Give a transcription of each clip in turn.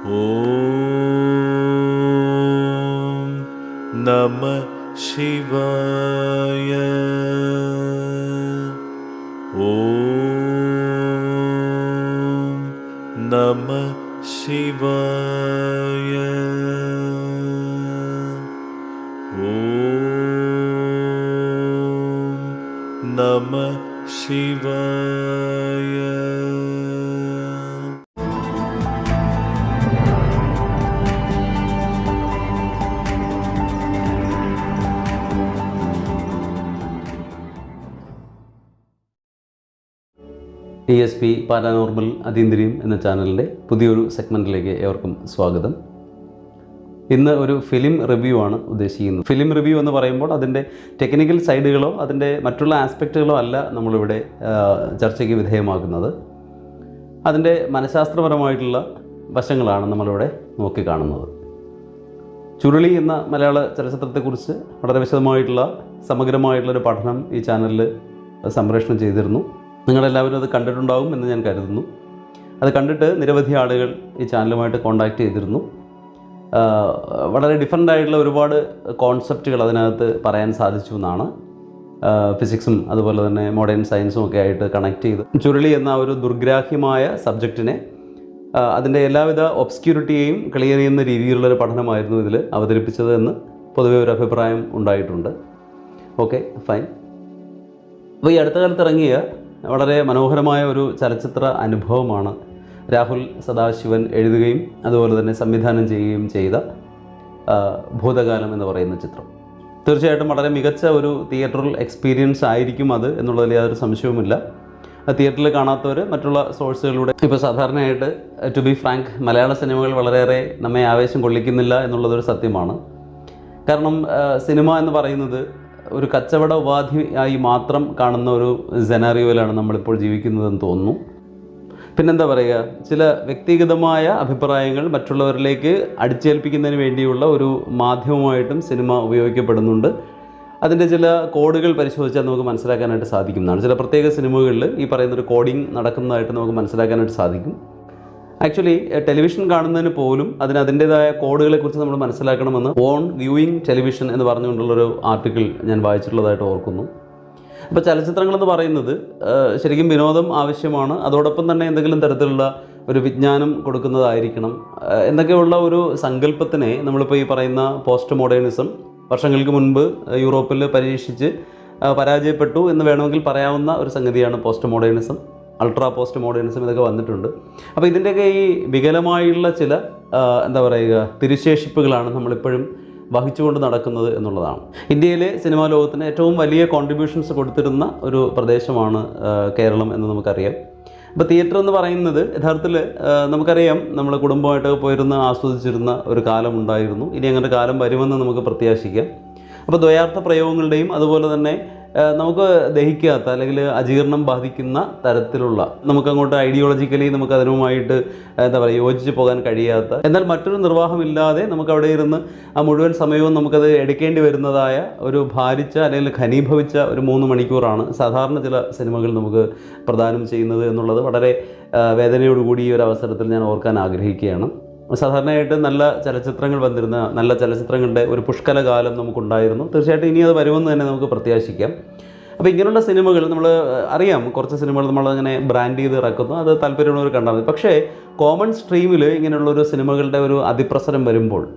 ॐ नमः शिवाय। ॐ नमः शिवाय। ॐ नमः शिवाय ടി എസ് പി പാരാനോർമൽ അതീന്ദ്രിയം എന്ന ചാനലിന്റെ പുതിയൊരു സെഗ്മെന്റിലേക്ക് ഏവർക്കും സ്വാഗതം. ഇന്ന് ഒരു ഫിലിം റിവ്യൂ ആണ് ഉദ്ദേശിക്കുന്നത്. ഫിലിം റിവ്യൂ എന്ന് പറയുമ്പോൾ അതിന്റെ ടെക്നിക്കൽ സൈഡുകളോ അതിന്റെ മറ്റുള്ള ആസ്പെക്റ്റുകളോ അല്ല നമ്മളിവിടെ ചർച്ചയ്ക്ക് വിധേയമാക്കുന്നത്. അതിന്റെ മനഃശാസ്ത്രപരമായിട്ടുള്ള വശങ്ങളാണ് നമ്മളിവിടെ നോക്കിക്കാണുന്നത് ചുരുളി എന്ന മലയാള ചലച്ചിത്രത്തെക്കുറിച്ച് വളരെ വിശദമായിട്ടുള്ള സമഗ്രമായിട്ടുള്ളൊരു പഠനം ഈ ചാനലിൽ സംപ്രേഷണം ചെയ്തിരുന്നു. നിങ്ങളെല്ലാവരും അത് കണ്ടിട്ടുണ്ടാകും എന്ന് ഞാൻ കരുതുന്നു. അത് കണ്ടിട്ട് നിരവധി ആളുകൾ ഈ ചാനലുമായിട്ട് കോൺടാക്റ്റ് ചെയ്തിരുന്നു. വളരെ ഡിഫറെന്റ് ആയിട്ടുള്ള ഒരുപാട് കോൺസെപ്റ്റുകൾ അതിനകത്ത് പറയാൻ സാധിച്ചു എന്നാണ് ഫിസിക്സും അതുപോലെ തന്നെ മോഡേൺ സയൻസും ഒക്കെ ആയിട്ട് കണക്ട് ചെയ്ത്. ചുരുളി എന്ന ഒരു ദുർഗ്രാഹ്യമായ സബ്ജക്റ്റിനെ അതിന്റെ എല്ലാവിധ ഒബ്സ്ക്യൂരിറ്റിയെയും ക്ലിയർ ചെയ്യുന്ന രീതിയിലുള്ളൊരു പഠനമായിരുന്നു ഇതിൽ അവതരിപ്പിച്ചത് എന്ന് പൊതുവെ ഒരു അഭിപ്രായം ഉണ്ടായിട്ടുണ്ട്. ഓക്കെ ഫൈൻ അപ്പോൾ ഈ അടുത്ത കാലത്ത് ഇറങ്ങിയ വളരെ മനോഹരമായ ഒരു ചലച്ചിത്ര അനുഭവമാണ് രാഹുൽ സദാശിവൻ എഴുതുകയും അതുപോലെ തന്നെ സംവിധാനം ചെയ്യുകയും ചെയ്ത ഭൂതകാലം എന്ന് പറയുന്ന ചിത്രം. തീർച്ചയായിട്ടും വളരെ മികച്ച ഒരു തിയേറ്ററൽ എക്സ്പീരിയൻസ് ആയിരിക്കും അത് എന്നുള്ളതിൽ യാതൊരു സംശയവുമില്ല. തിയേറ്ററിൽ കാണാത്തവർ മറ്റുള്ള സോഴ്സുകളിലൂടെ ഇപ്പോൾ സാധാരണയായിട്ട് ടു ബി ഫ്രാങ്ക് മലയാള സിനിമകൾ വളരെയേറെ നമ്മെ ആവേശം കൊള്ളിക്കുന്നില്ല എന്നുള്ളതൊരു സത്യമാണ്. കാരണം സിനിമ എന്ന് പറയുന്നത് ഒരു കച്ചവട ഉപാധി ആയി മാത്രം കാണുന്ന ഒരു സെനാറിയോയിലാണ് നമ്മളിപ്പോൾ ജീവിക്കുന്നതെന്ന് തോന്നുന്നു. പിന്നെന്താ പറയുക ചില വ്യക്തിഗതമായ അഭിപ്രായങ്ങൾ മറ്റുള്ളവരിലേക്ക് അടിച്ചേൽപ്പിക്കുന്നതിന് വേണ്ടിയുള്ള ഒരു മാധ്യമമായിട്ടും സിനിമ ഉപയോഗിക്കപ്പെടുന്നുണ്ട്. അതിന്റെ ചില കോഡുകൾ പരിശോധിച്ചാൽ നമുക്ക് മനസ്സിലാക്കാനായിട്ട് സാധിക്കുന്നതാണ് ചില പ്രത്യേക സിനിമകളിൽ ഈ പറയുന്നൊരു കോഡിംഗ് നടക്കുന്നതായിട്ട് നമുക്ക് മനസ്സിലാക്കാനായിട്ട് സാധിക്കും. ആക്ച്വലി ടെലിവിഷൻ കാണുന്നതിന് പോലും അതിന് അതിന്റെതായ കോഡുകളെക്കുറിച്ച് നമ്മൾ മനസ്സിലാക്കണമെന്ന് ഓൺ വ്യൂയിങ് ടെലിവിഷൻ എന്ന് പറഞ്ഞുകൊണ്ടുള്ളൊരു ആർട്ടിക്കിൾ ഞാൻ വായിച്ചിട്ടുള്ളതായിട്ട് ഓർക്കുന്നു. അപ്പോൾ ചലച്ചിത്രങ്ങളെന്ന് പറയുന്നത് ശരിക്കും വിനോദം ആവശ്യമാണ്. അതോടൊപ്പം തന്നെ എന്തെങ്കിലും തരത്തിലുള്ള ഒരു വിജ്ഞാനം കൊടുക്കുന്നതായിരിക്കണം. എന്നൊക്കെയുള്ള ഒരു സങ്കല്പത്തിനെ നമ്മളിപ്പോൾ ഈ പറയുന്ന പോസ്റ്റ് മോഡേണിസം വർഷങ്ങൾക്ക് മുൻപ് യൂറോപ്പിൽ പരീക്ഷിച്ച് പരാജയപ്പെട്ടു എന്ന് വേണമെങ്കിൽ പറയാവുന്ന ഒരു സംഗതിയാണ് post modernism ultra post modernism ഇതൊക്കെ വന്നിട്ടുണ്ട്. അപ്പോൾ ഇതിന്റെയൊക്കെ ഈ വികലമായുള്ള ചില എന്താ പറയുക തിരുശേഷിപ്പുകളാണ് നമ്മളിപ്പോഴും വഹിച്ചുകൊണ്ട് നടക്കുന്നത് എന്നുള്ളതാണ്. ഇന്ത്യയിലെ സിനിമാ ലോകത്തിന് ഏറ്റവും വലിയ കോൺട്രിബ്യൂഷൻസ് കൊടുത്തിരുന്ന ഒരു പ്രദേശമാണ് കേരളം എന്ന് നമുക്കറിയാം. അപ്പോൾ തിയേറ്റർ എന്ന് പറയുന്നത് യഥാർത്ഥത്തിൽ നമുക്കറിയാം നമ്മൾ കുടുംബമായിട്ട് പോയിരുന്ന് ആസ്വദിച്ചിരുന്ന ഒരു കാലം ഉണ്ടായിരുന്നു. ഇനി അങ്ങനെ കാലം വരുമെന്ന് നമുക്ക് പ്രത്യാശിക്കാം. അപ്പോൾ ദ്വയാർത്ഥ പ്രയോഗങ്ങളുടെയും അതുപോലെ തന്നെ നമുക്ക് ദഹിക്കാത്ത അല്ലെങ്കിൽ അജീർണം ബാധിക്കുന്ന തരത്തിലുള്ള നമുക്കങ്ങോട്ട് ഐഡിയോളജിക്കലി നമുക്ക് അതിനുമായിട്ട് എന്താ പറയുക യോജിച്ച് പോകാൻ കഴിയാത്ത എന്നാൽ മറ്റൊരു നിർവാഹമില്ലാതെ നമുക്ക് അവിടെ ഇരുന്ന് ആ മുഴുവൻ സമയവും നമുക്കത് എടുക്കേണ്ടി വരുന്നതായ ഒരു ഭാരിച്ച അല്ലെങ്കിൽ ഘനീഭവിച്ച ഒരു മൂന്ന് മണിക്കൂറാണ് സാധാരണ ചില സിനിമകൾ നമുക്ക് പ്രദാനം ചെയ്യുന്നത് എന്നുള്ളത് വളരെ വേദനയോടുകൂടി ഈ ഒരു അവസരത്തിൽ ഞാൻ ഓർക്കാൻ ആഗ്രഹിക്കുകയാണ്. സാധാരണയായിട്ട് നല്ല ചലച്ചിത്രങ്ങൾ വന്നിരുന്ന നല്ല ചലച്ചിത്രങ്ങളുടെ ഒരു പുഷ്കല കാലം നമുക്കുണ്ടായിരുന്നു. തീർച്ചയായിട്ടും ഇനി അത് വരുമെന്ന് തന്നെ നമുക്ക് പ്രത്യാശിക്കാം. അപ്പോൾ ഇങ്ങനെയുള്ള സിനിമകൾ നമ്മൾ അറിയാം. കുറച്ച് സിനിമകൾ നമ്മളങ്ങനെ ബ്രാൻഡ് ചെയ്ത് ഇറക്കുന്നു. അത് താല്പര്യമുള്ളവർ കണ്ടാൽ മതി. പക്ഷേ കോമൺ സ്ട്രീമിൽ ഇങ്ങനെയുള്ളൊരു സിനിമകളുടെ ഒരു അതിപ്രസരം വരുമ്പോൾ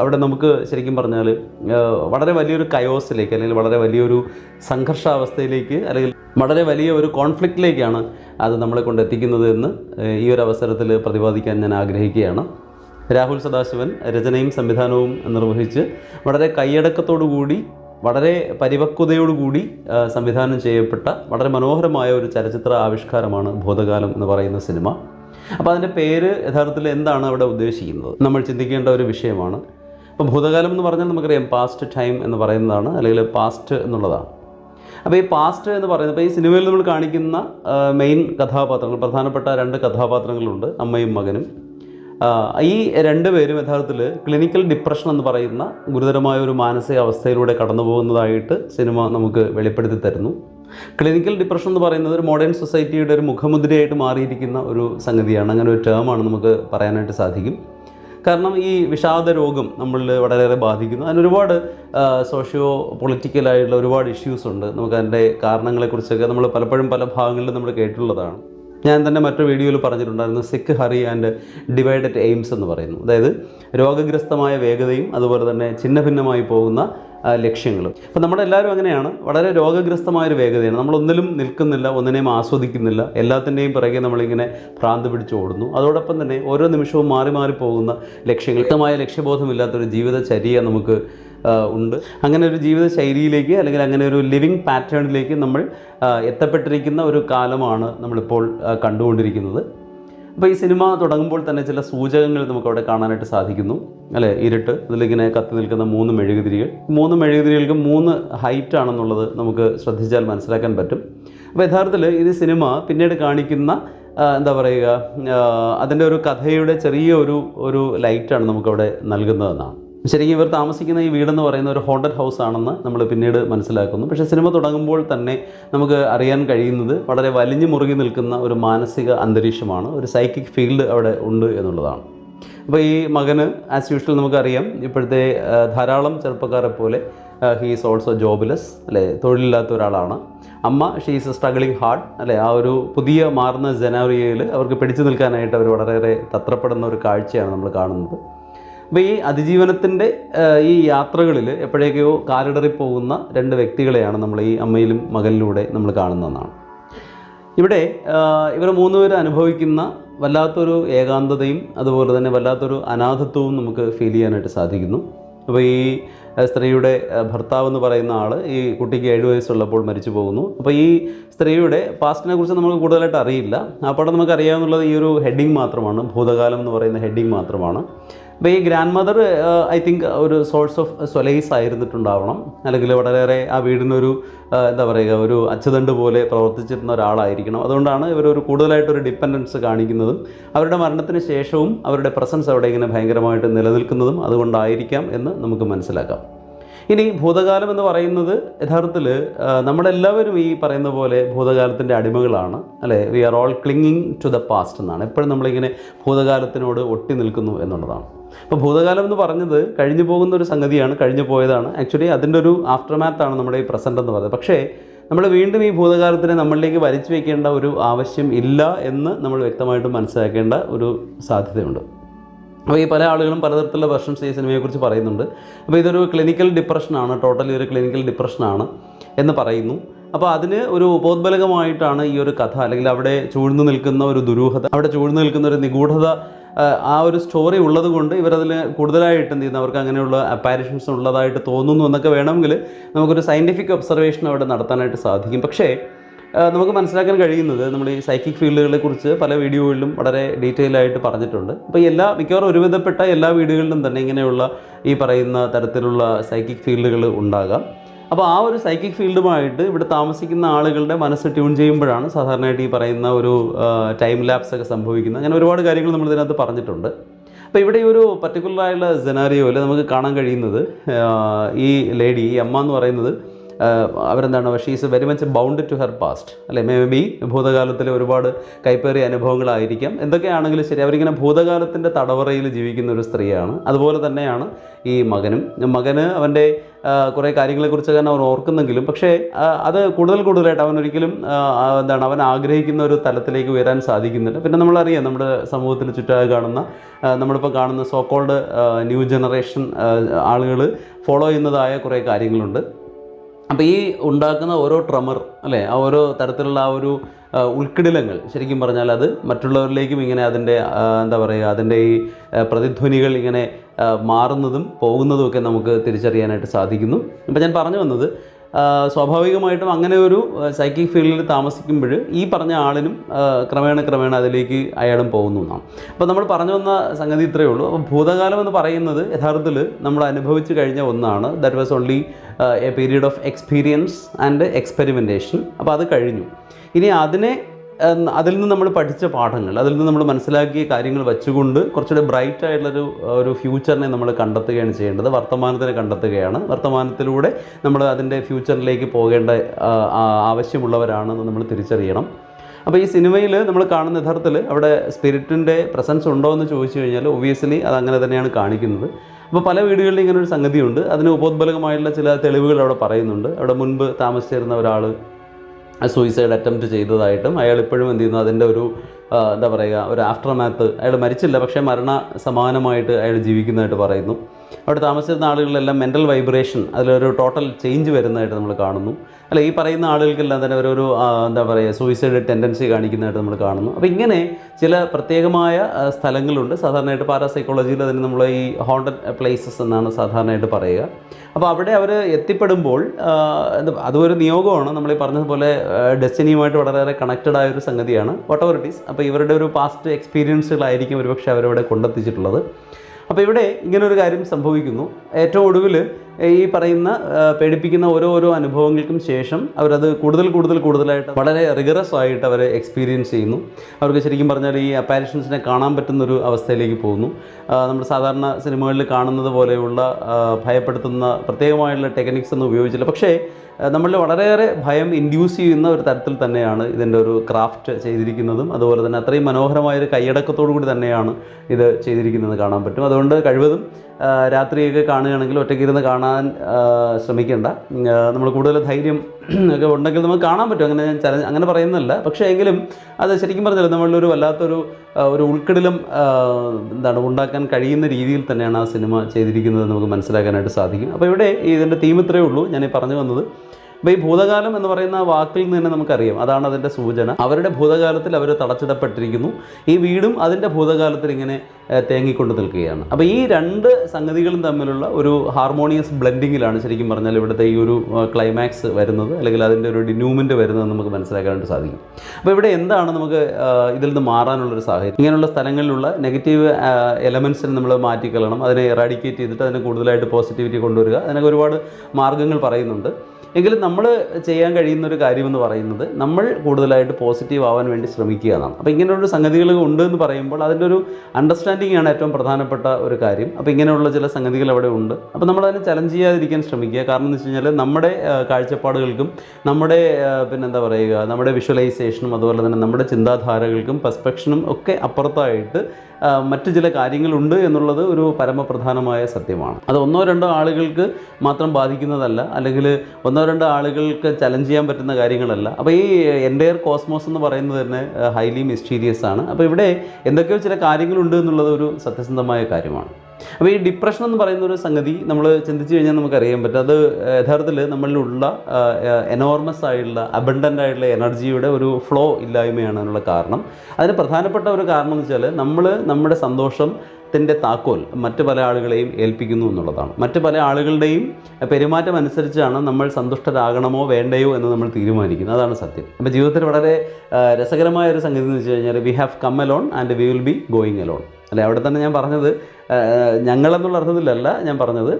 അവിടെ നമുക്ക് ശരിക്കും പറഞ്ഞാൽ വളരെ വലിയൊരു കയോസിലേക്ക് അല്ലെങ്കിൽ വളരെ വലിയൊരു സംഘർഷാവസ്ഥയിലേക്ക് അല്ലെങ്കിൽ വളരെ വലിയ ഒരു കോൺഫ്ലിക്റ്റിലേക്കാണ് അത് നമ്മളെ കൊണ്ട് എത്തിക്കുന്നത് എന്ന് ഈ ഒരു അവസരത്തിൽ പ്രതിപാദിക്കാൻ ഞാൻ ആഗ്രഹിക്കുകയാണ്. രാഹുൽ സദാശിവൻ രചനയും സംവിധാനവും നിർവഹിച്ച് വളരെ കൈയടക്കത്തോടുകൂടി വളരെ പരിപക്വതയോടുകൂടി സംവിധാനം ചെയ്യപ്പെട്ട വളരെ മനോഹരമായ ഒരു ചലച്ചിത്ര ആവിഷ്കാരമാണ് ഭൂതകാലം എന്ന് പറയുന്ന സിനിമ. അപ്പോൾ അതിന്റെ പേര് യഥാർത്ഥത്തിൽ എന്താണ് അവിടെ ഉദ്ദേശിക്കുന്നത്? നമ്മൾ ചിന്തിക്കേണ്ട ഒരു വിഷയമാണ്. അപ്പോൾ ഭൂതകാലം എന്ന് പറഞ്ഞാൽ നമുക്കറിയാം പാസ്റ്റ് ടൈം എന്ന് പറയുന്നതാണ് അല്ലെങ്കിൽ പാസ്റ്റ് എന്നുള്ളതാണ്. അപ്പോൾ ഈ പാസ്റ്റ് എന്ന് പറയുന്നത് ഇപ്പോൾ ഈ സിനിമയിൽ നമ്മൾ കാണിക്കുന്ന മെയിൻ കഥാപാത്രങ്ങൾ പ്രധാനപ്പെട്ട രണ്ട് കഥാപാത്രങ്ങളുണ്ട് അമ്മയും മകനും. ഈ രണ്ട് പേരും യഥാർത്ഥത്തിൽ ക്ലിനിക്കൽ ഡിപ്രഷൻ എന്ന് പറയുന്ന ഗുരുതരമായ ഒരു മാനസികാവസ്ഥയിലൂടെ കടന്നു പോകുന്നതായിട്ട് സിനിമ നമുക്ക് വെളിപ്പെടുത്തി തരുന്നു. ക്ലിനിക്കൽ ഡിപ്രഷൻ എന്ന് പറയുന്നത് ഒരു മോഡേൺ സൊസൈറ്റിയുടെ ഒരു മുഖമുദ്രയായിട്ട് മാറിയിരിക്കുന്ന ഒരു സംഗതിയാണ്. അങ്ങനെ ഒരു ടേമാണ് നമുക്ക് പറയാനായിട്ട് സാധിക്കും. കാരണം ഈ വിഷാദ രോഗം നമ്മളിൽ വളരെയേറെ ബാധിക്കുന്നു. അതിന് ഒരുപാട് സോഷ്യോ പൊളിറ്റിക്കലായിട്ടുള്ള ഒരുപാട് ഇഷ്യൂസ് ഉണ്ട്. നമുക്ക് അതിന്റെ കാരണങ്ങളെക്കുറിച്ചൊക്കെ നമ്മൾ പലപ്പോഴും പല ഭാഗങ്ങളിലും നമ്മൾ കേട്ടിട്ടുള്ളതാണ്. ഞാൻ തന്നെ മറ്റൊരു വീഡിയോയിൽ പറഞ്ഞിട്ടുണ്ടായിരുന്നു സിക്ക് ഹറി ആൻഡ് ഡിവൈഡഡ് എയിംസ് എന്ന് പറയുന്നു. അതായത് രോഗഗ്രസ്തമായ വേഗതയും അതുപോലെ തന്നെ ഛിന്ന ഭിന്നമായി പോകുന്ന ലക്ഷ്യങ്ങളും. അപ്പോൾ നമ്മളെല്ലാവരും അങ്ങനെയാണ്. വളരെ രോഗഗ്രസ്തമായ ഒരു വേഗതയാണ്. നമ്മളൊന്നിലും നിൽക്കുന്നില്ല ഒന്നിനെയും ആസ്വദിക്കുന്നില്ല. എല്ലാത്തിന്റെയും പിറകെ നമ്മളിങ്ങനെ ഭ്രാന്ത് പിടിച്ച് ഓടുന്നു. അതോടൊപ്പം തന്നെ ഓരോ നിമിഷവും മാറി മാറി പോകുന്ന ലക്ഷ്യങ്ങൾ. വ്യക്തമായ ലക്ഷ്യബോധമില്ലാത്തൊരു ജീവിതചര്യ നമുക്ക് ഉണ്ട്. അങ്ങനെ ഒരു ജീവിത ശൈലിയിലേക്ക് അല്ലെങ്കിൽ അങ്ങനെ ഒരു ലിവിങ് പാറ്റേണിലേക്ക് നമ്മൾ എത്തപ്പെട്ടിരിക്കുന്ന ഒരു കാലമാണ് നമ്മളിപ്പോൾ കണ്ടുകൊണ്ടിരിക്കുന്നത്. അപ്പോൾ ഈ സിനിമ തുടങ്ങുമ്പോൾ തന്നെ ചില സൂചകങ്ങൾ നമുക്ക് അവിടെ കാണാനായിട്ട് സാധിക്കുന്നു. അല്ലേ? ഇരുട്ട് അതിലിങ്ങനെ കത്തി നിൽക്കുന്ന മൂന്ന് മെഴുകുതിരികൾ. മൂന്ന് മെഴുകുതിരികൾക്ക് മൂന്ന് ഹൈറ്റ് ആണെന്നുള്ളത് നമുക്ക് ശ്രദ്ധിച്ചാൽ മനസ്സിലാക്കാൻ പറ്റും. അപ്പോൾ യഥാർത്ഥത്തിൽ ഇത് സിനിമ പിന്നീട് കാണിക്കുന്ന എന്താ പറയുക അതിന്റെ ഒരു കഥയുടെ ചെറിയ ഒരു ഒരു ലൈറ്റാണ് നമുക്കവിടെ നൽകുന്നതെന്നാണ്. ശരിക്കും ഇവർ താമസിക്കുന്ന ഈ വീടെന്ന് പറയുന്ന ഒരു ഹോണ്ടഡ് ഹൗസ് ആണെന്ന് നമ്മൾ പിന്നീട് മനസ്സിലാക്കുന്നു. പക്ഷേ സിനിമ തുടങ്ങുമ്പോൾ തന്നെ നമുക്ക് അറിയാൻ കഴിയുന്നത് വളരെ വലിഞ്ഞു മുറുകി നിൽക്കുന്ന ഒരു മാനസിക അന്തരീക്ഷമാണ്. ഒരു സൈക്കിക് ഫീൽഡ് അവിടെ ഉണ്ട് എന്നുള്ളതാണ്. അപ്പോൾ ഈ മകന് ആസ് യൂഷ്വൽ നമുക്കറിയാം ഇപ്പോഴത്തെ ധാരാളം ചെറുപ്പക്കാരെ പോലെ ഹീ ഈസ് ഓൾസോ ജോബ്ലെസ് അല്ലേ? തൊഴിലില്ലാത്ത ഒരാളാണ്. അമ്മ ഷീ ഈസ് ഹാർഡ് അല്ലേ? ആ ഒരു പുതിയ മാറുന്ന ജനാവരിയയിൽ അവർക്ക് പിടിച്ചു നിൽക്കാനായിട്ട് അവർ വളരെയേറെ തത്രപ്പെടുന്ന ഒരു കാഴ്ചയാണ് നമ്മൾ കാണുന്നത്. അപ്പോൾ ഈ അതിജീവനത്തിന്റെ ഈ യാത്രകളിൽ എപ്പോഴേക്കോ കാലിടറി പോകുന്ന രണ്ട് വ്യക്തികളെയാണ് നമ്മൾ ഈ അമ്മയിലും മകനിലൂടെ നമ്മൾ കാണുന്നതെന്നാണ് ഇവിടെ ഇവർ മൂന്നുപേരും അനുഭവിക്കുന്ന വല്ലാത്തൊരു ഏകാന്തതയും അതുപോലെ തന്നെ വല്ലാത്തൊരു അനാഥത്വവും നമുക്ക് ഫീൽ ചെയ്യാനായിട്ട് സാധിക്കുന്നു. അപ്പോൾ ഈ സ്ത്രീയുടെ ഭർത്താവ് എന്ന് പറയുന്ന ആൾ ഈ കുട്ടിക്ക് ഏഴ് വയസ്സുള്ളപ്പോൾ മരിച്ചു പോകുന്നു. അപ്പോൾ ഈ സ്ത്രീയുടെ പാസ്റ്റിനെ കുറിച്ച് നമുക്ക് കൂടുതലായിട്ട് അറിയില്ല. പടം നമുക്ക് അറിയാവുന്നുള്ളത് ഈ ഒരു ഹെഡിങ് മാത്രമാണ് ഭൂതകാലം എന്ന് പറയുന്ന ഹെഡിങ് മാത്രമാണ്. അപ്പോൾ ഈ ഗ്രാൻഡ് മദർ ഐ തിങ്ക് ഒരു സോഴ്സ് ഓഫ് സ്വലൈസ് ആയിരുന്നിട്ടുണ്ടാവണം. അല്ലെങ്കിൽ വളരെയേറെ ആ വീടിനൊരു എന്താ പറയുക ഒരു അച്ചുതണ്ട് പോലെ പ്രവർത്തിച്ചിരുന്ന ഒരാളായിരിക്കണം. അതുകൊണ്ടാണ് ഇവരൊരു കൂടുതലായിട്ടൊരു ഡിപ്പെൻഡൻസ് കാണിക്കുന്നതും അവരുടെ മരണത്തിന് ശേഷവും അവരുടെ പ്രസൻസ് അവിടെ ഇങ്ങനെ ഭയങ്കരമായിട്ട് നിലനിൽക്കുന്നതും അതുകൊണ്ടായിരിക്കാം എന്ന് നമുക്ക് മനസ്സിലാക്കാം. ഇനി ഭൂതകാലം എന്ന് പറയുന്നത് യഥാർത്ഥത്തിൽ നമ്മളെല്ലാവരും ഈ പറയുന്ന പോലെ ഭൂതകാലത്തിന്റെ അടിമകളാണ്. അല്ലേ? We are all clinging to the past എന്നാണ്. എപ്പോഴും നമ്മളിങ്ങനെ ഭൂതകാലത്തിനോട് ഒട്ടി നിൽക്കുന്നു എന്നുള്ളതാണ്. അപ്പോൾ ഭൂതകാലം എന്ന് പറഞ്ഞത് കഴിഞ്ഞു പോകുന്ന ഒരു സംഗതിയാണ് കഴിഞ്ഞു പോയതാണ്. ആക്ച്വലി അതിന്റെ ഒരു ആഫ്റ്റർ മാത്താണ് നമ്മുടെ ഈ പ്രസന്റ് എന്ന് പറയുന്നത്. പക്ഷേ നമ്മൾ വീണ്ടും ഈ ഭൂതകാലത്തിനെ നമ്മളിലേക്ക് വലിച്ചു വയ്ക്കേണ്ട ഒരു ആവശ്യം ഇല്ല എന്ന് നമ്മൾ വ്യക്തമായിട്ട് മനസ്സിലാക്കേണ്ട ഒരു സാധ്യതയുണ്ട്. അപ്പോൾ ഈ പല ആളുകളും പലതരത്തിലുള്ള വെർഷൻസ് ഈ സിനിമയെക്കുറിച്ച് പറയുന്നുണ്ട്. അപ്പോൾ ഇതൊരു ക്ലിനിക്കൽ ഡിപ്രഷനാണ് ടോട്ടലി ഒരു ക്ലിനിക്കൽ ഡിപ്രഷനാണ് എന്ന് പറയുന്നു. അപ്പോൾ അതിന് ഒരു ഉപോത്ബലകമായിട്ടാണ് ഈ ഒരു കഥ അല്ലെങ്കിൽ അവിടെ ചൂഴ്ന്നു നിൽക്കുന്ന ഒരു ദുരൂഹത അവിടെ ചൂഴ്ന്നു നിൽക്കുന്ന ഒരു നിഗൂഢത ആ, ഒരു സ്റ്റോറി ഉള്ളത് കൊണ്ട് ഇവരതിൽ കൂടുതലായിട്ട് എന്ത് ചെയ്യുന്നു? അവർക്ക് അങ്ങനെയുള്ള അപ്പാരിഷൻസ് ഉള്ളതായിട്ട് തോന്നുന്നു എന്നൊക്കെ വേണമെങ്കിൽ നമുക്കൊരു സയന്റിഫിക് ഒബ്സർവേഷൻ അവിടെ നടത്താനായിട്ട് സാധിക്കും. പക്ഷേ നമുക്ക് മനസ്സിലാക്കാൻ കഴിയുന്നത് നമ്മൾ ഈ സൈക്കിക് ഫീൽഡുകളെ കുറിച്ച് പല വീഡിയോകളിലും വളരെ ഡീറ്റെയിൽ ആയിട്ട് പറഞ്ഞിട്ടുണ്ട്. അപ്പോൾ എല്ലാ മിക്കവാറും ഒരുവിധപ്പെട്ട എല്ലാ വീടുകളിലും തന്നെ ഇങ്ങനെയുള്ള ഈ പറയുന്ന തരത്തിലുള്ള സൈക്കിക് ഫീൽഡുകൾ ഉണ്ടാകാം. അപ്പോൾ ആ ഒരു സൈക്കിക് ഫീൽഡുമായിട്ട് ഇവിടെ താമസിക്കുന്ന ആളുകളുടെ മനസ്സ് ട്യൂൺ ചെയ്യുമ്പോഴാണ് സാധാരണയായിട്ട് ഈ പറയുന്ന ഒരു ടൈം ലാപ്സ് ഒക്കെ സംഭവിക്കുന്നത്. അങ്ങനെ ഒരുപാട് കാര്യങ്ങൾ നമ്മൾ ഇതിനകത്ത് പറഞ്ഞിട്ടുണ്ട്. അപ്പോൾ ഇവിടെ ഈ ഒരു പർട്ടിക്കുലറായുള്ള സെനാരിയോയിൽ നമുക്ക് കാണാൻ കഴിയുന്നത് ഈ ലേഡി ഈ അമ്മ എന്ന് പറയുന്നത് അവരെന്താണ് she is very much bound to her past അല്ലെ? മേ ബി ഭൂതകാലത്തിലെ ഒരുപാട് കൈപ്പേറിയ അനുഭവങ്ങളായിരിക്കാം. എന്തൊക്കെയാണെങ്കിലും ശരി അവരിങ്ങനെ ഭൂതകാലത്തിന്റെ തടവറയിൽ ജീവിക്കുന്ന ഒരു സ്ത്രീയാണ്. അതുപോലെ തന്നെയാണ് ഈ മകനും. മകന് അവന്റെ കുറേ കാര്യങ്ങളെക്കുറിച്ച് തന്നെ അവൻ ഓർക്കുന്നെങ്കിലും പക്ഷേ അത് കൂടുതൽ കൂടുതലായിട്ട് അവൻ ഒരിക്കലും എന്താണ് അവൻ ആഗ്രഹിക്കുന്ന ഒരു തലത്തിലേക്ക് ഉയരാൻ സാധിക്കുന്നില്ല. പിന്നെ നമ്മളറിയാം നമ്മുടെ സമൂഹത്തിൽ ചുറ്റാകെ കാണുന്ന നമ്മളിപ്പോൾ കാണുന്ന സോക്കോൾഡ് ന്യൂ ജനറേഷൻ ആളുകൾ ഫോളോ ചെയ്യുന്നതായ കുറേ കാര്യങ്ങളുണ്ട്. അപ്പോൾ ഈ ഉണ്ടാക്കുന്ന ഓരോ ട്രമർ അല്ലേ ആ ഓരോ തരത്തിലുള്ള ആ ഒരു ഉൾക്കിടിലങ്ങൾ ശരിക്കും പറഞ്ഞാൽ അത് മറ്റുള്ളവരിലേക്കും ഇങ്ങനെ അതിന്റെ എന്താ പറയുക അതിന്റെ ഈ പ്രതിധ്വനികൾ ഇങ്ങനെ മാറുന്നതും പോകുന്നതും ഒക്കെ നമുക്ക് തിരിച്ചറിയാനായിട്ട് സാധിക്കുന്നു. അപ്പോൾ ഞാൻ പറഞ്ഞു വന്നത് സ്വാഭാവികമായിട്ടും അങ്ങനെ ഒരു സൈക്കിക് ഫീൽഡിൽ താമസിക്കുമ്പോൾ ഈ പറഞ്ഞ ആളിനും ക്രമേണ ക്രമേണ അതിലേക്ക് അയാളും പോകുന്നു എന്നാണ്. അപ്പോൾ നമ്മൾ പറഞ്ഞു വന്ന സംഗതി ഇത്രയേ ഉള്ളൂ. അപ്പോൾ ഭൂതകാലം എന്ന് പറയുന്നത് യഥാർത്ഥത്തിൽ നമ്മൾ അനുഭവിച്ച് കഴിഞ്ഞ ഒന്നാണ്. That was only a period of experience and experimentation അപ്പോൾ അത് കഴിഞ്ഞു. ഇനി അതിനെ അതിൽ നിന്ന് നമ്മൾ പഠിച്ച പാഠങ്ങൾ അതിൽ നിന്ന് നമ്മൾ മനസ്സിലാക്കിയ കാര്യങ്ങൾ വെച്ചുകൊണ്ട് കുറച്ചുകൂടെ ബ്രൈറ്റ് ആയിട്ടുള്ളൊരു ഒരു ഫ്യൂച്ചറിനെ നമ്മൾ കണ്ടെത്തുകയാണ് ചെയ്യേണ്ടത്. വർത്തമാനത്തിനെ കണ്ടെത്തുകയാണ്. വർത്തമാനത്തിലൂടെ നമ്മൾ അതിന്റെ ഫ്യൂച്ചറിലേക്ക് പോകേണ്ട ആവശ്യമുള്ളവരാണെന്ന് നമ്മൾ തിരിച്ചറിയണം. അപ്പോൾ ഈ സിനിമയിൽ നമ്മൾ കാണുന്ന യഥാർത്ഥത്തിൽ അവിടെ സ്പിരിറ്റിന്റെ പ്രസൻസ് ഉണ്ടോ എന്ന് ചോദിച്ചു കഴിഞ്ഞാൽ ഒബിയസ്ലി അത് അങ്ങനെ തന്നെയാണ് കാണിക്കുന്നത്. അപ്പോൾ പല വീടുകളിലും ഇങ്ങനെ ഒരു സംഗതിയുണ്ട്. അതിന് ഉപോത്ബലകമായിട്ടുള്ള ചില തെളിവുകൾ അവിടെ പറയുന്നുണ്ട്. അവിടെ മുൻപ് താമസിച്ചിരുന്ന ഒരാൾ സൂയിസൈഡ് അറ്റംപ്റ്റ് ചെയ്തതായിട്ടും അയാൾ ഇപ്പോഴും എന്ത് ചെയ്യുന്നു? അതിന്റെ ഒരു എന്താ പറയുക ഒരു ആഫ്റ്റർ മാത്ത് അയാൾ മരിച്ചില്ല പക്ഷേ മരണ സമാനമായിട്ട് അയാൾ ജീവിക്കുന്നതായിട്ട് പറയുന്നു. അവിടെ താമസിച്ചിരുന്ന ആളുകളിലെല്ലാം മെന്റൽ വൈബ്രേഷൻ അതിലൊരു ടോട്ടൽ ചേഞ്ച് വരുന്നതായിട്ട് നമ്മൾ കാണുന്നു. അല്ല ഈ പറയുന്ന ആളുകൾക്കെല്ലാം തന്നെ ഒരു എന്താ പറയുക സൂയിസൈഡ് ടെൻഡൻസി കാണിക്കുന്നതായിട്ട് നമ്മൾ കാണുന്നു. അപ്പോൾ ഇങ്ങനെ ചില പ്രത്യേകമായ സ്ഥലങ്ങളുണ്ട്. സാധാരണയായിട്ട് പാരാസൈക്കോളജിയിൽ അതിന് നമ്മൾ ഈ ഹോണ്ടഡ് പ്ലേസസ് എന്നാണ് സാധാരണയായിട്ട് പറയുക. അപ്പോൾ അവിടെ അവർ എത്തിപ്പെടുമ്പോൾ അതൊരു നിയോഗമാണ്. നമ്മൾ ഈ പറഞ്ഞതുപോലെ ഡെസ്റ്റിനിയുമായിട്ട് വളരെയേറെ കണക്റ്റഡ് ആയ ഒരു സംഗതിയാണ്. വാട്ട് ഇറ്റ് ഈസ് അപ്പോൾ ഇവരുടെ ഒരു പാസ്റ്റ് എക്സ്പീരിയൻസുകളായിരിക്കും ഒരുപക്ഷെ അവരവിടെ കൊണ്ടെത്തിച്ചിട്ടുള്ളത്. അപ്പോൾ ഇവിടെ ഇങ്ങനെ ഒരു കാര്യം സംഭവിക്കുന്നു. ഏറ്റവും ഒടുവിൽ ഈ പറയുന്ന പേടിപ്പിക്കുന്ന ഓരോ ഓരോ അനുഭവങ്ങൾക്കും ശേഷം അവരത് കൂടുതൽ കൂടുതൽ കൂടുതലായിട്ട് വളരെ റിഗറസ് ആയിട്ട് അവരെ എക്സ്പീരിയൻസ് ചെയ്യുന്നു. അവർക്ക് ശരിക്കും പറഞ്ഞാൽ ഈ അപ്പാരിഷൻസിനെ കാണാൻ പറ്റുന്നൊരു അവസ്ഥയിലേക്ക് പോകുന്നു. നമ്മൾ സാധാരണ സിനിമകളിൽ കാണുന്നത് പോലെയുള്ള ഭയപ്പെടുത്തുന്ന പ്രത്യേകമായുള്ള ടെക്നിക്സ് ഒന്നും ഉപയോഗിച്ചില്ല. പക്ഷേ നമ്മളിൽ വളരെയേറെ ഭയം ഇൻഡ്യൂസ് ചെയ്യുന്ന ഒരു തരത്തിൽ തന്നെയാണ് ഇതിന്റെ ഒരു ക്രാഫ്റ്റ് ചെയ്തിരിക്കുന്നതും. അതുപോലെ തന്നെ അത്രയും മനോഹരമായ ഒരു കൈയടക്കത്തോടു കൂടി തന്നെയാണ് ഇത് ചെയ്തിരിക്കുന്നത് കാണാൻ പറ്റും. അതുകൊണ്ട് കഴിവതും രാത്രിയൊക്കെ കാണുകയാണെങ്കിൽ ഒറ്റയ്ക്ക് ഇരുന്ന് കാണാൻ ശ്രമിക്കേണ്ട. നമ്മൾ കൂടുതൽ ധൈര്യം ഒക്കെ ഉണ്ടെങ്കിൽ നമുക്ക് കാണാൻ പറ്റും. അങ്ങനെ ഞാൻ ചല അങ്ങനെ പറയുന്നില്ല പക്ഷേ എങ്കിലും അത് ശരിക്കും പറഞ്ഞാൽ നമ്മളൊരു വല്ലാത്തൊരു ഒരു ഉൾക്കിടിലം എന്താണ് ഉണ്ടാക്കാൻ കഴിയുന്ന രീതിയിൽ തന്നെയാണ് ആ സിനിമ ചെയ്തിരിക്കുന്നത് നമുക്ക് മനസ്സിലാക്കാനായിട്ട് സാധിക്കും. അപ്പോൾ ഇവിടെ ഇതിന്റെ തീം ഇത്രയേ ഉള്ളൂ. ഞാൻ പറഞ്ഞു വന്നത്. അപ്പോൾ ഈ ഭൂതകാലം എന്ന് പറയുന്ന വാക്കിൽ നിന്ന് തന്നെ നമുക്കറിയാം. അതാണ് അതിന്റെ സൂചന. അവരുടെ ഭൂതകാലത്തിൽ അവർ തടച്ചിടപ്പെട്ടിരിക്കുന്നു. ഈ വീടും അതിന്റെ ഭൂതകാലത്തിൽ ഇങ്ങനെ തേങ്ങിക്കൊണ്ട് നിൽക്കുകയാണ്. അപ്പോൾ ഈ രണ്ട് സംഗതികളും തമ്മിലുള്ള ഒരു ഹാർമോണിയസ് ബ്ലെൻഡിങ്ങിലാണ് ശരിക്കും പറഞ്ഞാൽ ഇവിടുത്തെ ഈ ഒരു ക്ലൈമാക്സ് വരുന്നത് അല്ലെങ്കിൽ അതിന്റെ ഒരു ഡിന്യൂമെന്റ് വരുന്നത് നമുക്ക് മനസ്സിലാക്കാനായിട്ട് സാധിക്കും. അപ്പോൾ ഇവിടെ എന്താണ് നമുക്ക് ഇതിൽ നിന്ന് മാറാനുള്ളൊരു സാഹചര്യം? ഇങ്ങനെയുള്ള സ്ഥലങ്ങളിലുള്ള നെഗറ്റീവ് എലമെൻസിനെ നമ്മൾ മാറ്റിക്കളയണം അതിനെ എറാഡിക്കേറ്റ് ചെയ്തിട്ട് അതിനെ കൂടുതലായിട്ട് പോസിറ്റിവിറ്റി കൊണ്ടുവരിക അതിനൊക്കെ ഒരുപാട് മാർഗങ്ങൾ പറയുന്നുണ്ട്. എങ്കിലും നമ്മൾ ചെയ്യാൻ കഴിയുന്ന ഒരു കാര്യമെന്ന് പറയുന്നത് നമ്മൾ കൂടുതലായിട്ട് പോസിറ്റീവ് ആവാൻ വേണ്ടി ശ്രമിക്കുക എന്നാണ്. അപ്പോൾ ഇങ്ങനെയുള്ള സംഗതികൾ ഉണ്ട് എന്ന് പറയുമ്പോൾ അതിന്റെ ഒരു ആണ് ഏറ്റവും പ്രധാനപ്പെട്ട ഒരു കാര്യം. അപ്പോൾ ഇങ്ങനെയുള്ള ചില സംഗതികൾ അവിടെ ഉണ്ട്. അപ്പോൾ നമ്മൾ അതിനെ ചലഞ്ച് ചെയ്യാതിരിക്കാൻ ശ്രമിക്കുക. കാരണം എന്ന് വെച്ച് കഴിഞ്ഞാൽ നമ്മുടെ കാഴ്ചപ്പാടുകൾക്കും നമ്മുടെ പിന്നെ പിന്നെന്താ പറയുക നമ്മുടെ വിഷ്വലൈസേഷനും അതുപോലെ തന്നെ നമ്മുടെ ചിന്താധാരകൾക്കും പെർസ്പെക്ഷനും ഒക്കെ അപ്പുറത്തായിട്ട് മറ്റു ചില കാര്യങ്ങളുണ്ട് എന്നുള്ളത് ഒരു പരമപ്രധാനമായ സത്യമാണ്. അത് ഒന്നോ രണ്ടോ ആളുകൾക്ക് മാത്രം ബാധിക്കുന്നതല്ല അല്ലെങ്കിൽ ഒന്നോ രണ്ടോ ആളുകൾക്ക് ചലഞ്ച് ചെയ്യാൻ പറ്റുന്ന കാര്യങ്ങളല്ല. അപ്പോൾ ഈ എന്റയർ കോസ്മോസ് എന്ന് പറയുന്നത് തന്നെ ഹൈലി മിസ്റ്റീരിയസ് ആണ്. അപ്പോൾ ഇവിടെ എന്തൊക്കെയോ ചില കാര്യങ്ങളുണ്ട് എന്നുള്ളത് ഒരു സത്യസന്ധമായ കാര്യമാണ്. അപ്പോൾ ഈ ഡിപ്രഷൻ എന്ന് പറയുന്ന ഒരു സംഗതി നമ്മൾ ചിന്തിച്ചു കഴിഞ്ഞാൽ നമുക്കറിയാൻ പറ്റും. അത് യഥാർത്ഥത്തിൽ നമ്മളിലുള്ള എനോർമസ് ആയിട്ടുള്ള അബണ്ടന്റ് ആയിട്ടുള്ള എനർജിയുടെ ഒരു ഫ്ലോ ഇല്ലായ്മയാണ് അതിനുള്ള കാരണം. അതിന് പ്രധാനപ്പെട്ട ഒരു കാരണം എന്ന് വെച്ചാൽ നമ്മൾ നമ്മുടെ സന്തോഷം ത്തിന്റെ താക്കോൽ മറ്റ് പല ആളുകളെയും ഏൽപ്പിക്കുന്നു എന്നുള്ളതാണ്. മറ്റ് പല ആളുകളുടെയും പെരുമാറ്റം അനുസരിച്ചാണ് നമ്മൾ സന്തുഷ്ടരാകണമോ വേണ്ടയോ എന്ന് നമ്മൾ തീരുമാനിക്കുന്നത്. അതാണ് സത്യം. അപ്പോൾ ജീവിതത്തിൽ വളരെ രസകരമായ ഒരു സംഗതി എന്ന് വെച്ച് കഴിഞ്ഞാൽ we have come alone and we will be going alone അല്ലെ അവിടെ തന്നെ ഞാൻ പറഞ്ഞത് ഞങ്ങളെന്നുള്ള അർത്ഥത്തിലല്ല ഞാൻ പറഞ്ഞത്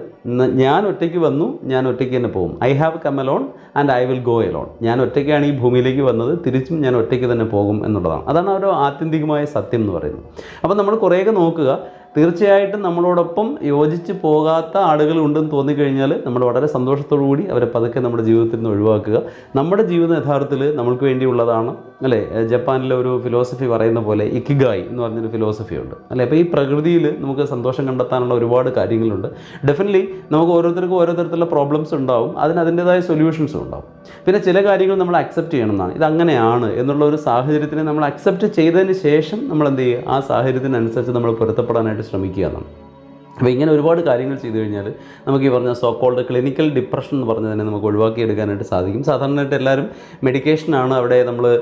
ഞാൻ ഒറ്റയ്ക്ക് വന്നു ഞാൻ ഒറ്റയ്ക്ക് തന്നെ പോകും. I have come alone and I will go alone ഞാൻ ഒറ്റയ്ക്കാണ് ഈ ഭൂമിയിലേക്ക് വന്നത് തിരിച്ചും ഞാൻ ഒറ്റയ്ക്ക് തന്നെ പോകും എന്നുള്ളതാണ്. അതാണ് ഒരു ആത്യന്തികമായ സത്യം എന്ന് പറയുന്നത്. അപ്പോൾ നമ്മൾ കുറേയൊക്കെ നോക്കുക തീർച്ചയായിട്ടും നമ്മളോടൊപ്പം യോജിച്ച് പോകാത്ത ആളുകൾ ഉണ്ടെന്ന് തോന്നിക്കഴിഞ്ഞാൽ നമ്മൾ വളരെ സന്തോഷത്തോടു കൂടി അവരെ പതുക്കെ നമ്മുടെ ജീവിതത്തിൽ നിന്ന് ഒഴിവാക്കുക. നമ്മുടെ ജീവിതം യഥാർത്ഥത്തിൽ നമ്മൾക്ക് വേണ്ടിയുള്ളതാണ്. അല്ലേ? ജപ്പാനിലെ ഒരു ഫിലോസഫി പറയുന്ന പോലെ ഇക്കിഗായി എന്ന് പറഞ്ഞൊരു ഫിലോസഫി ഉണ്ട്. അല്ലേ? അപ്പോൾ ഈ പ്രകൃതിയിൽ നമുക്ക് സന്തോഷം കണ്ടെത്താനുള്ള ഒരുപാട് കാര്യങ്ങളുണ്ട്. ഡെഫിനറ്റ്ലി നമുക്ക് ഓരോരുത്തർക്കും ഓരോ തരത്തിലുള്ള പ്രോബ്ലംസ് ഉണ്ടാവും. അതിന് അതിന്റെതായ സൊല്യൂഷൻസും ഉണ്ടാവും. പിന്നെ ചില കാര്യങ്ങൾ നമ്മൾ അക്സെപ്റ്റ് ചെയ്യണം എന്നാണ് അങ്ങനെയാണ് എന്നുള്ള ഒരു സാഹചര്യത്തിനെ നമ്മൾ അക്സെപ്റ്റ് ചെയ്തതിന് ശേഷം നമ്മൾ എന്ത് ചെയ്യുക? ആ സാഹചര്യത്തിനനുസരിച്ച് നമ്മൾ പൊരുത്തപ്പെടാനായിട്ട് ശ്രമിക്കുക എന്നാണ്. അപ്പോൾ ഇങ്ങനെ ഒരുപാട് കാര്യങ്ങൾ ചെയ്തു കഴിഞ്ഞാൽ നമുക്ക് ഈ പറഞ്ഞ സോ കോൾഡ് ക്ലിനിക്കൽ ഡിപ്രഷൻ എന്ന് പറഞ്ഞതിനെ നമുക്ക് ഒഴിവാക്കിയെടുക്കാനായിട്ട് സാധിക്കും. സാധാരണയായിട്ട് എല്ലാവരും മെഡിക്കേഷനാണ് അവിടെ നമ്മൾ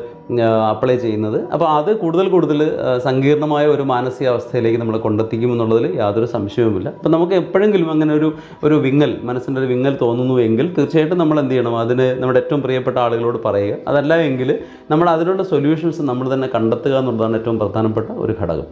അപ്ലൈ ചെയ്യുന്നത്. അപ്പോൾ അത് കൂടുതൽ കൂടുതൽ സങ്കീർണമായ ഒരു മാനസികാവസ്ഥയിലേക്ക് നമ്മൾ കൊണ്ടെത്തിക്കും എന്നുള്ളതിൽ യാതൊരു സംശയവുമില്ല. അപ്പോൾ നമുക്ക് എപ്പോഴെങ്കിലും അങ്ങനെ ഒരു ഒരു വിങ്ങൽ മനസ്സിന്റെ ഒരു വിങ്ങൽ തോന്നുന്നു എങ്കിൽ തീർച്ചയായിട്ടും നമ്മൾ എന്ത് ചെയ്യണം? അതിന് നമ്മുടെ ഏറ്റവും പ്രിയപ്പെട്ട ആളുകളോട് പറയുക. അതല്ല എങ്കിൽ നമ്മൾ അതിനുള്ള സൊല്യൂഷൻസ് നമ്മൾ തന്നെ കണ്ടെത്തുക എന്നുള്ളതാണ് ഏറ്റവും പ്രധാനപ്പെട്ട ഒരു ഘടകം.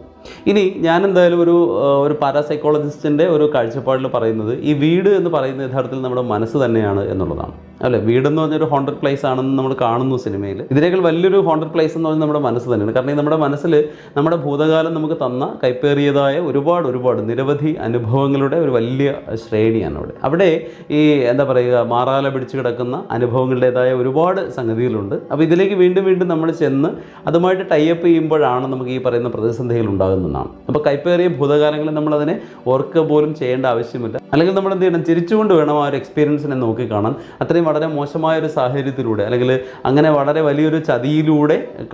ഇനി ഞാൻ എന്തായാലും ഒരു ഒരു പാരാസൈക്കോളജിസ്റ്റിന്റെ ഒരു കാഴ്ചപ്പാടിൽ പറയുന്നത് ഈ വീട് എന്ന് പറയുന്ന യഥാർത്ഥത്തിൽ നമ്മുടെ മനസ്സ് തന്നെയാണ് എന്നുള്ളതാണ്. അല്ലെ? വീടെന്ന് പറഞ്ഞൊരു ഹോണ്ടഡ് പ്ലേസ് ആണെന്ന് നമ്മൾ കാണുന്നു സിനിമയിൽ. ഇതിനേക്കാൾ വലിയൊരു ഹോണ്ടഡ് പ്ലേസ് എന്ന് പറഞ്ഞാൽ നമ്മുടെ മനസ്സ് തന്നെയാണ്. കാരണം നമ്മുടെ മനസ്സിൽ നമ്മുടെ ഭൂതകാലം നമുക്ക് തന്ന കൈപ്പേറിയതായ ഒരുപാട് ഒരുപാട് നിരവധി അനുഭവങ്ങളുടെ ഒരു വലിയ ശ്രേണിയാണ് അവിടെ. അവിടെ ഈ എന്താ പറയുക മാറാല പിടിച്ച് കിടക്കുന്ന അനുഭവങ്ങളുടേതായ ഒരുപാട് സംഗതികളുണ്ട്. അപ്പോൾ ഇതിലേക്ക് വീണ്ടും വീണ്ടും നമ്മൾ ചെന്ന് അതുമായിട്ട് ടൈപ്പ് ചെയ്യുമ്പോഴാണ് നമുക്ക് ഈ പറയുന്ന പ്രതിസന്ധികൾ ഉണ്ടാകുന്നതാണ്. അപ്പോൾ കൈപ്പേറിയ ഭൂതകാലങ്ങളിൽ നമ്മളതിനെ ഓർക്കുക പോലും ചെയ്യേണ്ട ആവശ്യമില്ല. അല്ലെങ്കിൽ നമ്മൾ എന്ത് ചെയ്യണം? ചിരിച്ചുകൊണ്ട് വേണം ആ ഒരു എക്സ്പീരിയൻസിനെ നോക്കിക്കാണാൻ അത്രയും വളരെ മോശമായ ഒരു സാഹചര്യത്തിലൂടെ അല്ലെങ്കിൽ അങ്ങനെ വളരെ വലിയൊരു ചതിയിലൂടെ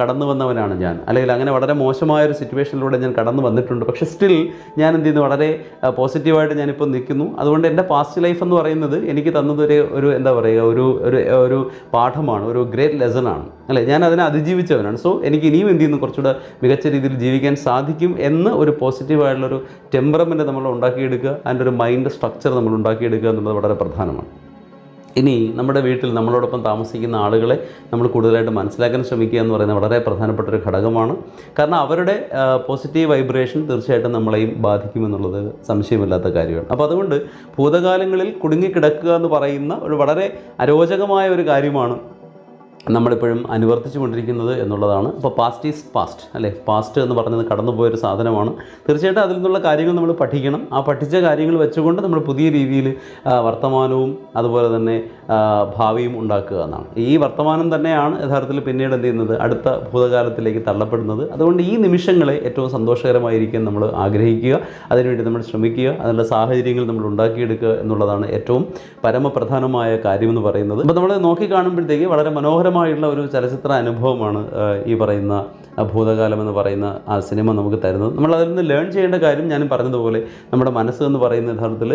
കടന്നു വന്നവനാണ് ഞാൻ. അല്ലെങ്കിൽ അങ്ങനെ വളരെ മോശമായ ഒരു സിറ്റുവേഷനിലൂടെ ഞാൻ കടന്നു വന്നിട്ടുണ്ട്. പക്ഷേ സ്റ്റിൽ ഞാൻ എന്ത് ചെയ്യുന്നു? വളരെ പോസിറ്റീവായിട്ട് ഞാനിപ്പോൾ നിൽക്കുന്നു. അതുകൊണ്ട് എന്റെ പാസ്റ്റ് ലൈഫ് എന്ന് പറയുന്നത് എനിക്ക് തന്നത് ഒരു എന്താ പറയുക ഒരു ഒരു ഒരു പാഠമാണ് ഒരു ഗ്രേറ്റ് ലെസൺ ആണ്. അല്ലേ? ഞാൻ അതിനെ അതിജീവിച്ചവനാണ്. സോ എനിക്ക് ഇനിയും എന്ത് ചെയ്യുന്നു? കുറച്ചുകൂടെ മികച്ച രീതിയിൽ ജീവിക്കാൻ സാധിക്കും എന്ന് ഒരു പോസിറ്റീവായിട്ടുള്ളൊരു ടെമ്പറമെന്റ് നമ്മൾ ഉണ്ടാക്കിയെടുക്കുക. അതിന്റെ ഒരു മൈൻഡ് സ്ട്രക്ചർ നമ്മൾ ഉണ്ടാക്കിയെടുക്കുക എന്നുള്ളത് വളരെ പ്രധാനമാണ്. ഇനി നമ്മുടെ വീട്ടിൽ നമ്മളോടൊപ്പം താമസിക്കുന്ന ആളുകളെ നമ്മൾ കൂടുതലായിട്ട് മനസ്സിലാക്കാൻ ശ്രമിക്കുക എന്ന് പറയുന്നത് വളരെ പ്രധാനപ്പെട്ട ഒരു ഘടകമാണ്. കാരണം അവരുടെ പോസിറ്റീവ് വൈബ്രേഷൻ തീർച്ചയായിട്ടും നമ്മളെയും ബാധിക്കുമെന്നുള്ളത് സംശയമില്ലാത്ത കാര്യമാണ്. അപ്പോൾ അതുകൊണ്ട് ഭൂതകാലങ്ങളിൽ കുടുങ്ങിക്കിടക്കുക എന്ന് പറയുന്ന ഒരു വളരെ അരോചകമായ ഒരു കാര്യമാണ് നമ്മളിപ്പോഴും അനുവർത്തിച്ചു കൊണ്ടിരിക്കുന്നത് എന്നുള്ളതാണ്. ഇപ്പോൾ പാസ്റ്റ് ഈസ് പാസ്റ്റ് അല്ലേ? പാസ്റ്റ് എന്ന് പറഞ്ഞത് കടന്നു കടന്നുപോയൊരു സാധനമാണ്. തീർച്ചയായിട്ടും അതിൽ നിന്നുള്ള കാര്യങ്ങൾ നമ്മൾ പഠിക്കണം. ആ പഠിച്ച കാര്യങ്ങൾ വെച്ചുകൊണ്ട് നമ്മൾ പുതിയ രീതിയിൽ വർത്തമാനവും അതുപോലെ തന്നെ ഭാവിയും ഉണ്ടാക്കുക എന്നാണ്. ഈ വർത്തമാനം തന്നെയാണ് യഥാർത്ഥത്തിൽ പിന്നീട് എന്ത് ചെയ്യുന്നത്? അടുത്ത ഭൂതകാലത്തിലേക്ക് തള്ളപ്പെടുന്നത്. അതുകൊണ്ട് ഈ നിമിഷങ്ങളെ ഏറ്റവും സന്തോഷകരമായിരിക്കാൻ നമ്മൾ ആഗ്രഹിക്കുക. അതിനുവേണ്ടി നമ്മൾ ശ്രമിക്കുക. അതിനുള്ള സാഹചര്യങ്ങൾ നമ്മൾ ഉണ്ടാക്കിയെടുക്കുക എന്നുള്ളതാണ് ഏറ്റവും പരമപ്രധാനമായ കാര്യമെന്ന് പറയുന്നത്. അപ്പോൾ നമ്മൾ നോക്കി കാണുമ്പോഴത്തേക്ക് വളരെ മനോഹരമായുള്ള ഒരു ചലച്ചിത്ര അനുഭവമാണ് ഈ പറയുന്ന ഭൂതകാലം എന്ന് പറയുന്ന ആ സിനിമ നമുക്ക് തരുന്നത്. നമ്മൾ അതിൽ നിന്ന് ലേൺ ചെയ്യേണ്ട കാര്യം ഞാൻ പറഞ്ഞതുപോലെ നമ്മുടെ മനസ്സ് എന്ന് പറയുന്ന യഥാർത്ഥത്തിൽ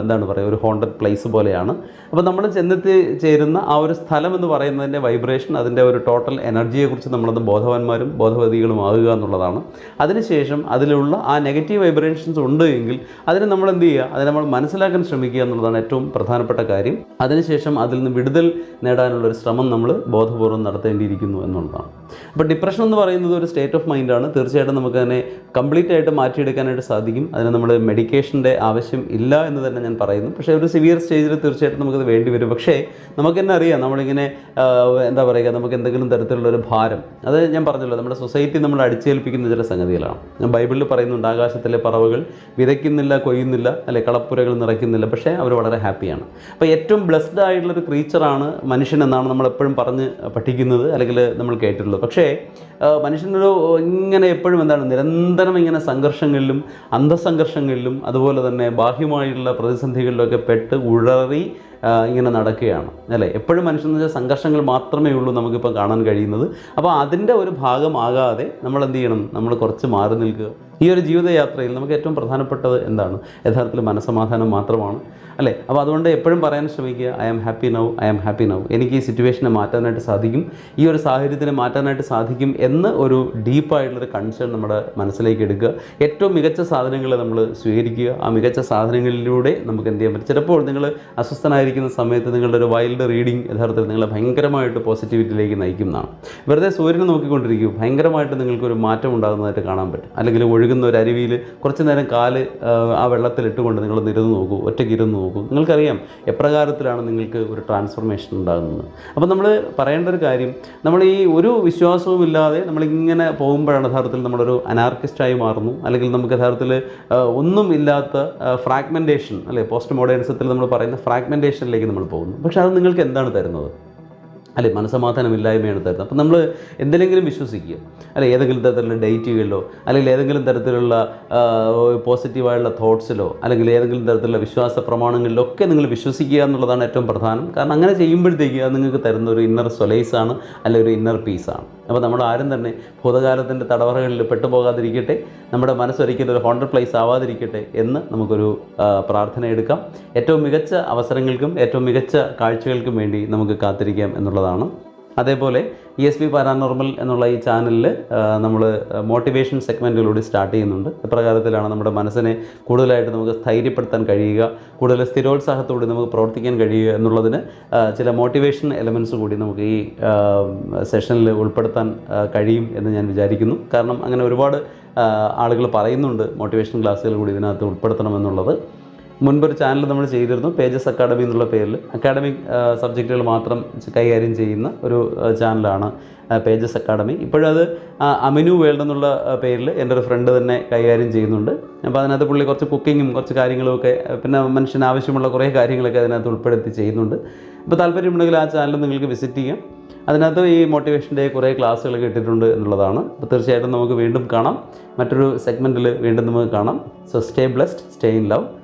എന്താണ് പറയുക ഒരു ഹോണ്ടഡ് പ്ലേസ് പോലെയാണ്. അപ്പോൾ നമ്മൾ ചെന്നെത്തി ചേരുന്ന ആ ഒരു സ്ഥലം എന്ന് പറയുന്നതിന്റെ വൈബ്രേഷൻ അതിന്റെ ഒരു ടോട്ടൽ എനർജിയെക്കുറിച്ച് നമ്മളത് ബോധവാന്മാരും ബോധവതികളും ആകുക എന്നുള്ളതാണ്. അതിനുശേഷം അതിലുള്ള ആ നെഗറ്റീവ് വൈബ്രേഷൻസ് ഉണ്ട് എങ്കിൽ അതിനെ നമ്മൾ എന്ത് ചെയ്യുക? അതിനെ നമ്മൾ മനസ്സിലാക്കാൻ ശ്രമിക്കുക എന്നുള്ളതാണ് ഏറ്റവും പ്രധാനപ്പെട്ട കാര്യം. അതിനുശേഷം അതിൽ നിന്ന് വിടുതൽ നേടാനുള്ള ഒരു ശ്രമം നമ്മൾ ബോധപൂർവം നടത്തേണ്ടിയിരിക്കുന്നു എന്നുള്ളതാണ്. അപ്പോൾ ഡിപ്രഷൻ എന്ന് പറയുന്നത് ഒരു സ്റ്റേറ്റ് ഓഫ് മൈൻഡാണ് തീർച്ചയായിട്ടും നമുക്ക് അതിനെ കംപ്ലീറ്റ് ആയിട്ട് മാറ്റിയെടുക്കാനായിട്ട് സാധിക്കും. അതിന് നമ്മൾ മെഡിക്കേഷന്റെ ആവശ്യം ഇല്ല എന്ന് തന്നെ ഞാൻ പറയുന്നു. പക്ഷേ ഒരു സിവിയർ സ്റ്റേജിൽ തീർച്ചയായിട്ടും നമുക്കത് വേണ്ടി വരും. പക്ഷേ നമുക്ക് തന്നെ അറിയാം നമ്മളിങ്ങനെ എന്താ പറയുക നമുക്ക് എന്തെങ്കിലും തരത്തിലുള്ള ഒരു ഭാരം. അത് ഞാൻ പറഞ്ഞല്ലോ നമ്മുടെ സൊസൈറ്റി നമ്മൾ അടിച്ചേൽപ്പിക്കുന്ന ചില സംഗതികളാണ്. ഞാൻ ബൈബിളിൽ പറയുന്നുണ്ട് ആകാശത്തിലെ പറവകൾ വിതയ്ക്കുന്നില്ല കൊയ്യുന്നില്ല അല്ലെ കളപ്പുരകൾ നിറയ്ക്കുന്നില്ല. പക്ഷേ അവർ വളരെ ഹാപ്പിയാണ്. അപ്പോൾ ഏറ്റവും ബ്ലെസ്ഡ് ആയിട്ടുള്ളൊരു ക്രീച്ചറാണ് മനുഷ്യൻ എന്നാണ് നമ്മൾ എപ്പോഴും പറഞ്ഞ് പഠിക്കുന്നത് അല്ലെങ്കിൽ നമ്മൾ കേട്ടിട്ടുള്ളത്. പക്ഷേ മനുഷ്യനൊരു ഇങ്ങനെ എപ്പോഴും എന്താണ് നിരന്തരം ഇങ്ങനെ സംഘർഷങ്ങളിലും അന്തസംഘർഷങ്ങളിലും അതുപോലെ തന്നെ ബാഹ്യമായിട്ടുള്ള പ്രതിസന്ധികളിലൊക്കെ പെട്ട് ഉഴറി ഇങ്ങനെ നടക്കുകയാണ്. അല്ലേ? എപ്പോഴും മനുഷ്യനെന്ന് വെച്ചാൽ സംഘർഷങ്ങൾ മാത്രമേ ഉള്ളൂ നമുക്കിപ്പോൾ കാണാൻ കഴിയുന്നത്. അപ്പോൾ അതിന്റെ ഒരു ഭാഗമാകാതെ നമ്മൾ എന്ത് ചെയ്യണം? നമ്മൾ കുറച്ച് മാറി നിൽക്കുക. ഈ ഒരു ജീവിതയാത്രയിൽ നമുക്ക് ഏറ്റവും പ്രധാനപ്പെട്ടത് എന്താണ്? യഥാർത്ഥത്തിൽ മനസ്സമാധാനം മാത്രമാണ് അല്ലേ? അപ്പോൾ അതുകൊണ്ട് എപ്പോഴും പറയാൻ ശ്രമിക്കുക I am happy now I am happy now. എനിക്ക് ഈ സിറ്റുവേഷനെ മാറ്റാനായിട്ട് സാധിക്കും ഈ ഒരു സാഹചര്യത്തിനെ മാറ്റാനായിട്ട് സാധിക്കും എന്ന് ഒരു ഡീപ്പായിട്ടുള്ളൊരു കൺസേൺ നമ്മുടെ മനസ്സിലേക്ക് എടുക്കുക. ഏറ്റവും മികച്ച സാധനങ്ങൾ നമ്മൾ സ്വീകരിക്കുക. ആ മികച്ച സാധനങ്ങളിലൂടെ നമുക്ക് എന്ത് ചെയ്യാൻ പറ്റും? ചിലപ്പോൾ നിങ്ങൾ അസ്വസ്ഥനായിരിക്കുന്ന സമയത്ത് നിങ്ങളുടെ ഒരു വൈൽഡ് റീഡിങ് യഥാർത്ഥത്തിൽ നിങ്ങളെ ഭയങ്കരമായിട്ട് പോസിറ്റിവിറ്റിയിലേക്ക് നയിക്കുന്നതാണ്. വെറുതെ സൂര്യനെ നോക്കിക്കൊണ്ടിരിക്കും ഭയങ്കരമായിട്ട് നിങ്ങൾക്കൊരു മാറ്റം ഉണ്ടാകുന്നതായിട്ട് കാണാൻ പറ്റും. അല്ലെങ്കിൽ ഒഴുകുന്ന ഒരു അരുവിയിൽ കുറച്ച് നേരം കാൽ ആ, വെള്ളത്തിലിട്ടുകൊണ്ട് നിങ്ങൾ നിരന്ന് നോക്കൂ. ഒറ്റയ്ക്ക് ഇരുന്ന് നോക്കൂ. നിങ്ങൾക്കറിയാം എപ്രകാരത്തിലാണ് നിങ്ങൾക്ക് ഒരു ട്രാൻസ്ഫോർമേഷൻ ഉണ്ടാകുന്നത്. അപ്പോൾ നമ്മൾ പറയേണ്ട ഒരു കാര്യം നമ്മൾ ഈ ഒരു വിശ്വാസവും ഇല്ലാതെ നമ്മളിങ്ങനെ പോകുമ്പോഴാണ് യഥാർത്ഥത്തിൽ നമ്മളൊരു അനാർക്കിസ്റ്റായി മാറുന്നു. അല്ലെങ്കിൽ നമുക്ക് യഥാർത്ഥത്തിൽ ഒന്നും ഇല്ലാത്ത ഫ്രാഗ്മെന്റേഷൻ അല്ലെ? പോസ്റ്റ് മോഡേൺസത്തിൽ നമ്മൾ പറയുന്ന ഫ്രാഗ്മെന്റേഷനിലേക്ക് നമ്മൾ പോകുന്നു. പക്ഷേ അത് നിങ്ങൾക്ക് എന്താണ് തരുന്നത്? അല്ലെ? മനസമാധാനമില്ലായ്മയാണ് തരുന്നത്. അപ്പം നമ്മൾ എന്തെങ്കിലും വിശ്വസിക്കുക. അല്ലെ? ഏതെങ്കിലും തരത്തിലുള്ള ഡേറ്റുകളിലോ അല്ലെങ്കിൽ ഏതെങ്കിലും തരത്തിലുള്ള പോസിറ്റീവായുള്ള തോട്ട്സിലോ അല്ലെങ്കിൽ ഏതെങ്കിലും തരത്തിലുള്ള വിശ്വാസ പ്രമാണങ്ങളിലോ ഒക്കെ നിങ്ങൾ വിശ്വസിക്കുക എന്നുള്ളതാണ് ഏറ്റവും പ്രധാനം. കാരണം അങ്ങനെ ചെയ്യുമ്പോഴത്തേക്ക് അത് നിങ്ങൾക്ക് തരുന്ന ഒരു ഇന്നർ സൊലൈസാണ് അല്ലെങ്കിൽ ഒരു ഇന്നർ പീസാണ് അപ്പോൾ നമ്മൾ ആരും തന്നെ ഭൂതകാലത്തിന്റെ തടവറകളിൽ പെട്ടുപോകാതിരിക്കട്ടെ നമ്മുടെ മനസ്സൊരിക്കലും ഒരു ഹോണ്ടർ പ്ലേസ് ആവാതിരിക്കട്ടെ എന്ന് നമുക്കൊരു പ്രാർത്ഥന എടുക്കാം. ഏറ്റവും മികച്ച അവസരങ്ങൾക്കും ഏറ്റവും മികച്ച കാഴ്ചകൾക്കും വേണ്ടി നമുക്ക് കാത്തിരിക്കാം എന്നുള്ളതാണ് അതേപോലെ ഇ എസ് പി പാരാനോർമൽ എന്നുള്ള ഈ ചാനലിൽ നമ്മൾ മോട്ടിവേഷൻ സെഗ്മെന്റിലൂടെ സ്റ്റാർട്ട് ചെയ്യുന്നുണ്ട്. ഇപ്രകാരത്തിലാണ് നമ്മുടെ മനസ്സിനെ കൂടുതലായിട്ട് നമുക്ക് സ്ഥൈര്യപ്പെടുത്താൻ കഴിയുക കൂടുതൽ സ്ഥിരോത്സാഹത്തോടെ നമുക്ക് പ്രവർത്തിക്കാൻ കഴിയുക എന്നുള്ളതിന് ചില മോട്ടിവേഷൻ എലമെന്റ്സ് കൂടി നമുക്ക് ഈ സെഷനിൽ ഉൾപ്പെടുത്താൻ കഴിയും എന്ന് ഞാൻ വിചാരിക്കുന്നു. കാരണം അങ്ങനെ ഒരുപാട് ആളുകൾ പറയുന്നുണ്ട് മോട്ടിവേഷൻ ക്ലാസ്സുകൾ കൂടി ഇതിനകത്ത് ഉൾപ്പെടുത്തണമെന്നുള്ളത് മുൻപൊരു ചാനൽ നമ്മൾ ചെയ്തിരുന്നു പേജസ് അക്കാഡമി എന്നുള്ള പേരിൽ. അക്കാഡമിക് സബ്ജക്റ്റുകൾ മാത്രം കൈകാര്യം ചെയ്യുന്ന ഒരു ചാനലാണ് പേജസ് അക്കാഡമി ഇപ്പോഴത് അമിനു വേൾഡ് എന്നുള്ള പേരിൽ എന്റെ ഒരു ഫ്രണ്ട് തന്നെ കൈകാര്യം ചെയ്യുന്നുണ്ട്. അപ്പോൾ അതിനകത്ത് പുള്ളി കുറച്ച് കുക്കിങ്ങും കുറച്ച് കാര്യങ്ങളുമൊക്കെ പിന്നെ മനുഷ്യന് ആവശ്യമുള്ള കുറേ കാര്യങ്ങളൊക്കെ അതിനകത്ത് ഉൾപ്പെടുത്തി ചെയ്യുന്നുണ്ട്. അപ്പോൾ താല്പര്യമുണ്ടെങ്കിൽ ആ ചാനൽ നിങ്ങൾക്ക് വിസിറ്റ് ചെയ്യാം. അതിനകത്ത് ഈ മോട്ടിവേഷന്റെ കുറേ ക്ലാസ്സുകൾ കേട്ടിട്ടുണ്ട് എന്നുള്ളതാണ്. അപ്പോൾ തീർച്ചയായിട്ടും നമുക്ക് വീണ്ടും കാണാം. മറ്റൊരു സെഗ്മെന്റിൽ വീണ്ടും നമുക്ക് കാണാം. So stay blessed stay in love